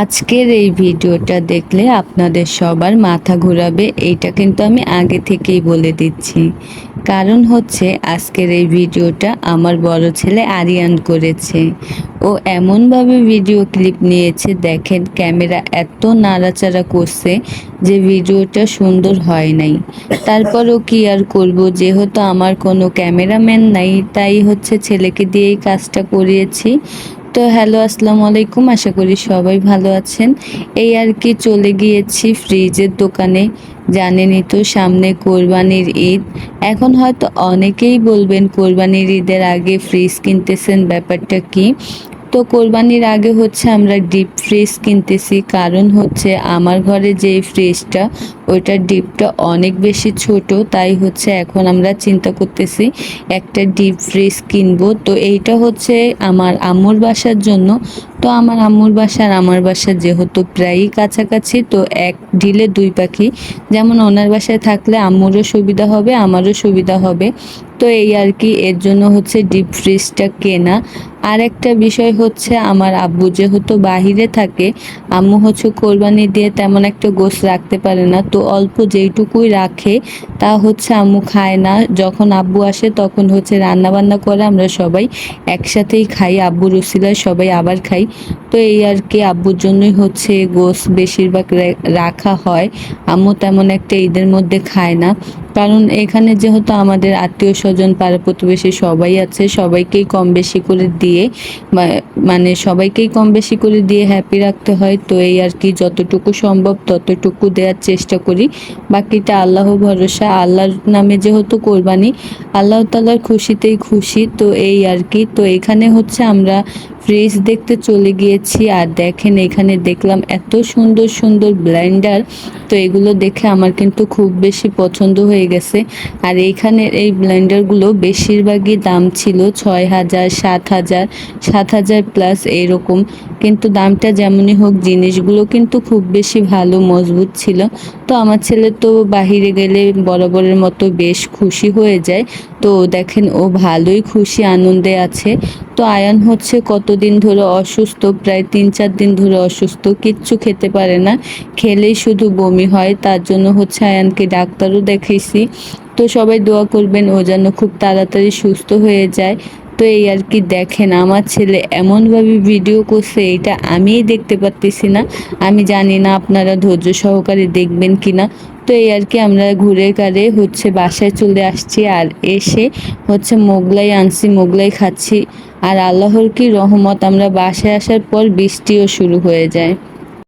আজকের এই ভিডিওটা দেখলে আপনাদের সবার মাথা ঘোরাবে, এইটা কিন্তু আমি আগে থেকেই বলে দিচ্ছি। কারণ হচ্ছে আজকের এই ভিডিওটা আমার বড় ছেলে আরিয়ান করেছে। ও এমনভাবে ভিডিও ক্লিপ নিয়েছে, দেখেন ক্যামেরা এত নাড়াচাড়া করছে যে ভিডিওটা সুন্দর হয় নাই। তারপরও কি আর করব, যেহেতু আমার কোনো ক্যামেরাম্যান নাই, তাই হচ্ছে ছেলেকে দিয়েই কাজটা করিয়েছি। তো হ্যালো, আসসালামু আলাইকুম। আশা করি সবাই ভালো আছেন। এই আর কি চলে গিয়েছি ফ্রিজের দোকানে। জানেনই তো, সামনে কোরবানির ঈদ। এখন হয়তো অনেকেই বলবেন, কোরবানির ঈদের আগে ফ্রিজ কিনতেছেন, ব্যাপারটা কি? তো কোরবানির আগে হচ্ছে আমরা ডিপ ফ্রিজ কিনতেছি। কারণ হচ্ছে আমার ঘরে যে ফ্রিজটা ওইটার ডিপটা অনেক বেশি ছোট, তাই হচ্ছে এখন আমরা চিন্তা করতেছি একটা ডিপ ফ্রিজ কিনবো। তো এইটা হচ্ছে আমার আম্মুর বাসার জন্য। তো আমার আম্মুর বাসা আর আমার বাসা যেহেতু প্রায়ই কাছাকাছি, তো এক ঢিলে দুই পাখি। যেমন ওনার বাসায় থাকলে আম্মুরও সুবিধা হবে, আমারও সুবিধা হবে। তো এই আর কি, এর জন্য হচ্ছে ডিপ ফ্রিজটা কেনা। আর একটা বিষয় হচ্ছে আমার আব্বু যেহেতু বাহিরে থাকে, আম্মু হচ্ছে কোরবানি দিয়ে তেমন একটা গোস রাখতে পারে না। তো অল্প যেইটুকুই রাখে, তা হচ্ছে আম্মু খায় না। যখন আব্বু আসে, তখন হচ্ছে রান্না বান্না করে, আমরা সবাই একসাথেই খাই। আব্বু উসিলায় সবাই আবার খাই। তো এই আর কি, আব্বুর জন্যই হচ্ছে গোস বেশিরভাগ রাখা হয়। আম্মু তেমন একটা ঈদের মধ্যে খায় না। কারণ এখানে যেহেতু আমাদের আত্মীয় স্বজন, পাড়া প্রতিবেশী সবাই আছে, সবাইকেই কম বেশি করে দিয়ে মানে সবাইকেই কম বেশি করে দিয়ে হ্যাপি রাখতে হয়। তো এই আর কি যতটুকু সম্ভব ততটুকু দেওয়ার চেষ্টা করি। বাকিটা আল্লাহ ভরসা, আল্লাহর নামে যেহেতু কোরবানি, আল্লাহ তালার খুশিতেই খুশি। তো এই আর কি, তো এখানে হচ্ছে আমরা ফ্রিজ দেখতে চলে গিয়েছি আর দেখেন এখানে দেখলাম এত সুন্দর সুন্দর ব্লেন্ডার তো এগুলো দেখে আমার কিন্তু খুব বেশি পছন্দ হয়ে গেছে। আর এইখানে এই ব্লেন্ডারগুলো বেশিরভাগই দাম ছিল ছয় হাজার, সাত হাজার সাত হাজার প্লাস এরকম। কিন্তু দামটা যেমনই হোক, জিনিসগুলো কিন্তু খুব বেশি ভালো, মজবুত ছিল। তো আমার ছেলে তো বাহিরে গেলে বরাবরের মতো বেশ খুশি হয়ে যায়। তো দেখেন ও ভালোই খুশি, আনন্দে আছে। তো আয়ান হচ্ছে কতদিন ধরে অসুস্থ? প্রায় তিন, চার দিন ধরে অসুস্থ। কিচ্ছু খেতে পারে না। খেলেই শুধু বমি হয়। তার জন্য হচ্ছে আয়ানকে ডাক্তারও দেখেছি তো সবাই দোয়া করবেন ও যেন খুব তাড়াতাড়ি সুস্থ হয়ে যায়। তো এই আর কি দেখেন, আমার ছেলে এমনভাবে ভিডিও করছে, এটা আমিই দেখতে পারতেছি না। আমি জানি না আপনারা ধৈর্য সহকারে দেখবেন কি না তো এই আর কি আমরা ঘুরে গাড়ে হচ্ছে বাসায় চলে আসছি আর এসে হচ্ছে মোগলাই আনছি, মোগলাই খাচ্ছি। আর আল্লাহর কি রহমত, আমরা বাসায় আসার পর বৃষ্টিও শুরু হয়ে যায়।